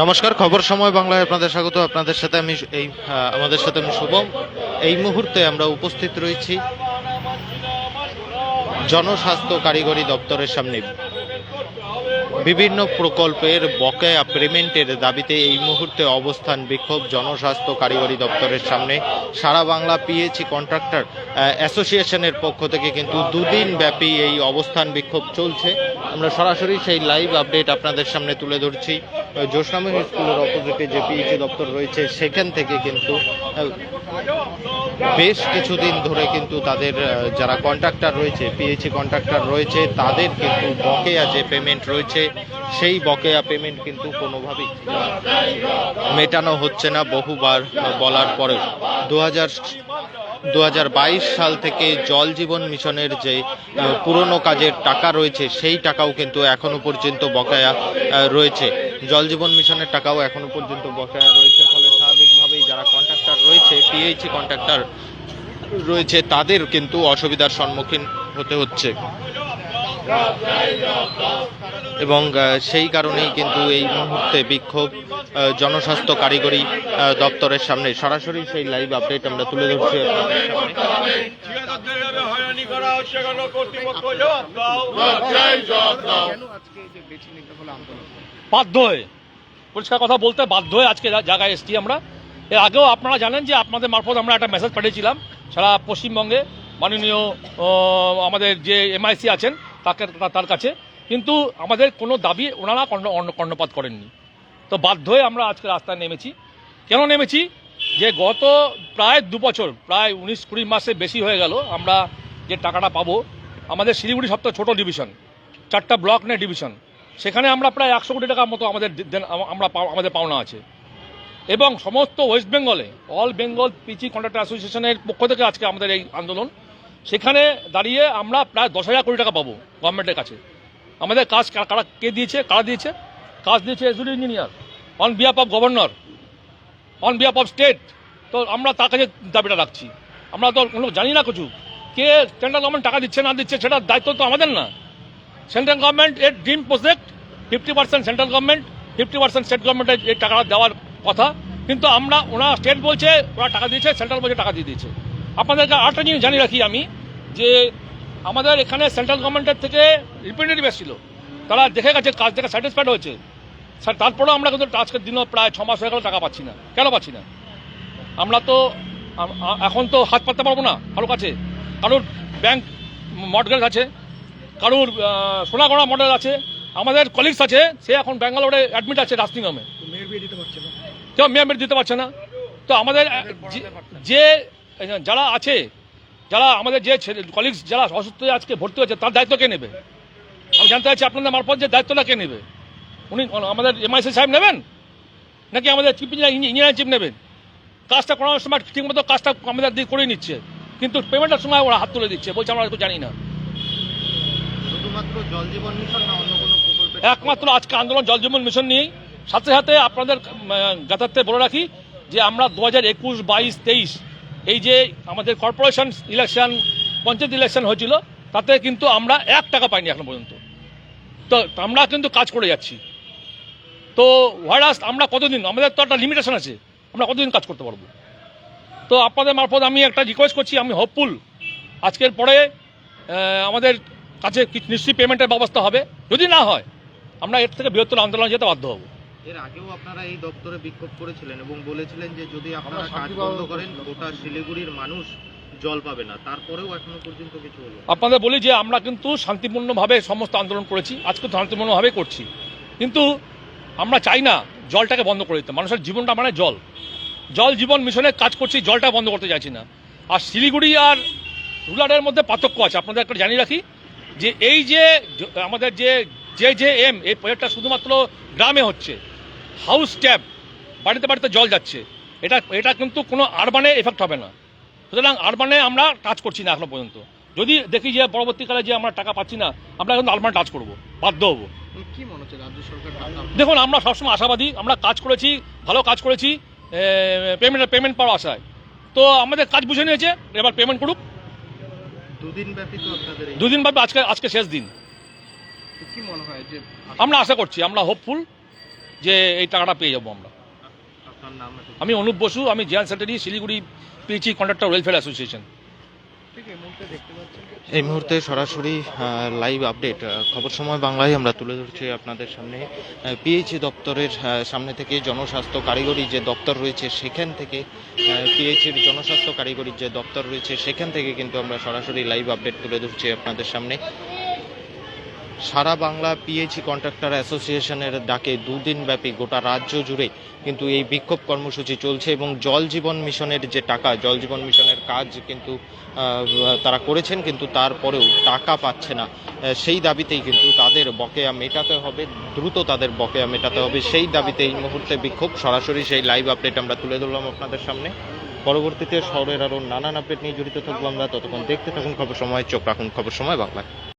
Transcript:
নমস্কার, খবর সময় বাংলায় আপনাদের স্বাগত। আপনাদের সাথে আমি এই আমাদের সাথে আমি শুভম। এই মুহূর্তে আমরা উপস্থিত রয়েছি জনস্বাস্থ্য কারিগরি দপ্তরের সামনে। বিভিন্ন প্রকল্পের বকেয়া পেমেন্টের দাবিতে এই মুহূর্তে অবস্থান বিক্ষোভ জনস্বাস্থ্য কারিগরি দপ্তরের সামনে। সারা বাংলা পিএইচি কন্ট্রাক্টর অ্যাসোসিয়েশনের পক্ষ থেকে কিন্তু দুদিন ব্যাপী এই অবস্থান বিক্ষোভ চলছে। আমরা সরাসরি সেই লাইভ আপডেট আপনাদের সামনে তুলে ধরছি। জোসনামী স্কুলের অপোজিটে যে পিএইচি দপ্তর রয়েছে, সেখান থেকে কিন্তু বেশ কিছুদিন ধরে কিন্তু তাদের যারা কন্ট্রাক্টর রয়েছে পিএইচি কন্ট্রাক্টর রয়েছে, তাদের কিন্তু বকেয়া যে পেমেন্ট রয়েছে, সেই বকেয়া পেমেন্ট কিন্তু কোনোভাবেই মেটানো হচ্ছে না বহুবার বলার পরেও। দু হাজার দু হাজার বাইশ সাল থেকে জল জীবন মিশনের যে পুরনো কাজের টাকা রয়েছে, সেই টাকাও কিন্তু এখনও পর্যন্ত বকেয়া রয়েছে। জল জীবন মিশনের টাকাও এখনও পর্যন্ত বকেয়া রয়েছে, ফলে স্বাভাবিকভাবেই যারা কন্ট্রাক্টর রয়েছে পিএইচি কন্ট্রাক্টর রয়েছে, তাদের কিন্তু অসুবিধার সম্মুখীন হতে হচ্ছে। এবং সেই কারণেই কিন্তু এই মুহূর্তে বিক্ষোভ জনস্বাস্থ্য কারিগরি দপ্তরের সামনে। সরাসরি সেই লাইভ আপডেট আমরা তুলে ধরছি বাধ্য হয়ে পরিষ্কার কথা বলতে বাধ্য হয়ে আজকে জায়গায় এসছি আমরা। এর আগেও আপনারা জানেন যে আপনাদের মারফত আমরা একটা মেসেজ পাঠিয়েছিলাম সারা পশ্চিমবঙ্গে। মাননীয় আমাদের যে এমআইসি আছেন তাকে তার কাছে। কিন্তু আমাদের কোনো দাবি ওনারা কর্ণ- কর্ণপাত করেননি। তো বাধ্য হয়ে আমরা আজকে রাস্তায় নেমেছি। কেন নেমেছি? যে গত প্রায় দু বছর, প্রায় উনিশ কুড়ি মাসে বেশি হয়ে গেল আমরা যে টাকাটা পাবো, আমাদের শিলিগুড়ি সবথেকে ছোট ডিভিশন, চারটা ব্লক নেই ডিভিশন। সেখানে আমরা প্রায় একশো কোটি টাকার মতো আমাদের আমরা আমাদের পাওনা আছে। এবং সমস্ত ওয়েস্ট বেঙ্গলে, অল বেঙ্গল পিচি কন্ট্রাক্টর অ্যাসোসিয়েশনের পক্ষ থেকে আজকে আমাদের এই আন্দোলন। সেখানে দাঁড়িয়ে আমরা প্রায় দশ হাজার কোটি টাকা পাবো গভর্নমেন্টের কাছে। আমাদের কাজ কারা কে দিয়েছে, কারা দিয়েছে? কাজ দিয়েছে SD engineer on behalf of governor on behalf of state তো আমরা তার কাছে দাবিটা রাখছি। আমরা তো কোনো জানি না কিছু। কে সেন্ট্রাল গভর্নমেন্ট টাকা দিচ্ছে, না দিচ্ছে সেটার দায়িত্ব তো আমাদের না। সেন্ট্রাল গভর্নমেন্ট এর dream project fifty percent central government fifty percent state গভর্নমেন্টের এই টাকাটা দেওয়ার কথা। কিন্তু আমরা, ওনারা স্টেট বলছে, ওরা টাকা দিয়েছে সেন্ট্রাল বলছে, টাকা দিয়ে দিয়েছে। আপনাদেরকে আরেকটা জিনিস জানিয়ে রাখি আমি যে আমাদের এখানে সেন্ট্রাল গভর্নমেন্টের থেকে রিপ্রেজেন্টেটিভ এসেছিল তারা দেখে গেছে কাজ দেখে স্যাটিসফাইড হয়েছে। স্যার তারপরেও আমরা কিন্তু আজকের দিনও প্রায় ছ মাস হয়ে গেল টাকা পাচ্ছি না। কেন পাচ্ছি না? আমরা তো এখন তো হাত পাততে পারব না কারোর কাছে। কারোর ব্যাংক মর্টগেজ আছে কারোর সোনাগড়া মডেল আছে আমাদের কলিগস আছে সে এখন ব্যাঙ্গালোরে অ্যাডমিট আছে নার্সিংহোমে কেউ মেয়ে মেয়ে দিতে পারছে না। তো আমাদের যে যারা আছে যারা আমাদের যে কলিগস যারা অসুস্থ আজকে ভর্তি হয়েছে তার দায়িত্ব কে নেবে? আমি জানতে চাইছি আপনাদের মারফত যে দায়িত্বটা কে নেবে? উনি আমাদের এমআইসি সাহেব নেবেন? নাকি আমাদের চিফ ইঞ্জিনিয়ার ইঞ্জিনিয়ার চিফ নেবেন? কাজটা করানোর সময় ঠিকমতো কাজটা আমাদের দিয়ে করে নিচ্ছে। কিন্তু পেমেন্টের সময় ওরা হাত তুলে দিচ্ছে বলছে আমরা জানি না। একমাত্র আজকে আন্দোলন জল জীবন মিশন নিয়েই। সাথে সাথে আপনাদের গাতার্থে বলে রাখি যে আমরা দু হাজার একুশ বাইশ তেইশ এই যে আমাদের কর্পোরেশন ইলেকশন পঞ্চায়েত ইলেকশন হয়েছিল, তাতে কিন্তু আমরা এক টাকা পাইনি এখন পর্যন্ত। তো আমরা কিন্তু কাজ করে যাচ্ছি। তো হোয়ারাস আমরা কতদিন, আমাদের তো একটা লিমিটেশন আছে, আমরা কতদিন কাজ করতে পারব? তো আপনাদের মারফত আমি একটা রিকোয়েস্ট করছি, আমি হোপফুল আজকের পরে আমাদের কাছে কিছু নিশ্চয়ই পেমেন্টের ব্যবস্থা হবে। যদি না হয়, আমরা এর থেকে বৃহত্তর আন্দোলন যেতে বাধ্য হব। এর আগেও আপনারা এই দপ্তরে বিক্ষোভ করেছিলেন এবং বলেছিলেন যে যদি আপনারা কাজ বন্ধ করেন গোটা শিলিগুড়ির মানুষ জল পাবে না। তারপরেও এখনও পর্যন্ত কিছু হলো আপনাদের বলি যে আমরা কিন্তু শান্তিপূর্ণভাবে সমস্ত আন্দোলন করেছি আজকে শান্তিপূর্ণভাবে করছি। কিন্তু আমরা চাই না জলটাকে বন্ধ করে দিতে। মানুষের জীবনটা মানে জল। জল জীবন মিশনে কাজ করছি জলটা বন্ধ করতে চাইছি না। আর শিলিগুড়ি আর রুরালের মধ্যে পার্থক্য আছে। আপনাদের একটা জানিয়ে রাখি যে এই যে আমাদের যে যে যে এম এই প্রজেক্টটা শুধুমাত্র গ্রামে হচ্ছে। হাউস ট্যাপ বাড়িতে বাড়িতে জল যাচ্ছে। এটা এটা কিন্তু কোনো আরবানে এফেক্ট হবে না। সুতরাং আরবানে আমরা কাজ করছি না এখনও পর্যন্ত। যদি দেখি যে পরবর্তীকালে যে আমরা টাকা পাচ্ছি না আমরা কিন্তু আরবানে টাচ করব বাধ্য হব। কি মনে হচ্ছে রাজ্য সরকার দেখুন আমরা সবসময় আশাবাদী আমরা কাজ করেছি ভালো কাজ করেছি পেমেন্ট পেমেন্ট পাওয়ার আশায়। তো আমাদের কাজ বুঝে নিয়েছে এবার পেমেন্ট করুক। দুদিন ব্যাপী আজকে আজকে শেষ দিন। কি মনে হয় যে আমরা আশা করছি আমরা হোপফুল যে এই টাকাটা পেয়ে যাব আমরা। আমি অনুপ বসু আমি general secretary Siliguri PHE contractor welfare association. এই মুহূর্তে সরাসরি লাইভ আপডেট খবর সময় বাংলায় আমরা তুলে ধরছি আপনাদের সামনে। পিএইচি দপ্তরের সামনে থেকে জনস্বাস্থ্য কারিগরি যে দপ্তর রয়েছে সেখান থেকে পিএইচির জনস্বাস্থ্য কারিগরি যে দপ্তর রয়েছে সেখান থেকে কিন্তু আমরা সরাসরি লাইভ আপডেট তুলে ধরছি আপনাদের সামনে। সারা বাংলা পিএইচি কন্ট্রাক্টর অ্যাসোসিয়েশনের ডাকে দুদিন ব্যাপী গোটা রাজ্য জুড়ে কিন্তু এই বিক্ষোভ কর্মসূচি চলছে এবং জল জীবন মিশনের যে টাকা, জল জীবন মিশনের কাজ কিন্তু তারা করেছেন কিন্তু তারপরেও টাকা পাচ্ছে না। সেই দাবিতেই কিন্তু তাদের বকেয়া মেটাতে হবে, দ্রুত তাদের বকেয়া মেটাতে হবে। সেই দাবিতে এই মুহূর্তে বিক্ষোভ। সরাসরি সেই লাইভ আপডেট আমরা তুলে ধরলাম আপনাদের সামনে। পরবর্তীতে শহরের আরও নানান আপডেট নিয়ে জড়িত থাকব আমরা। ততক্ষণ দেখতে থাকুন, খবর সময়, চোখ রাখুন খবর সময় বাংলা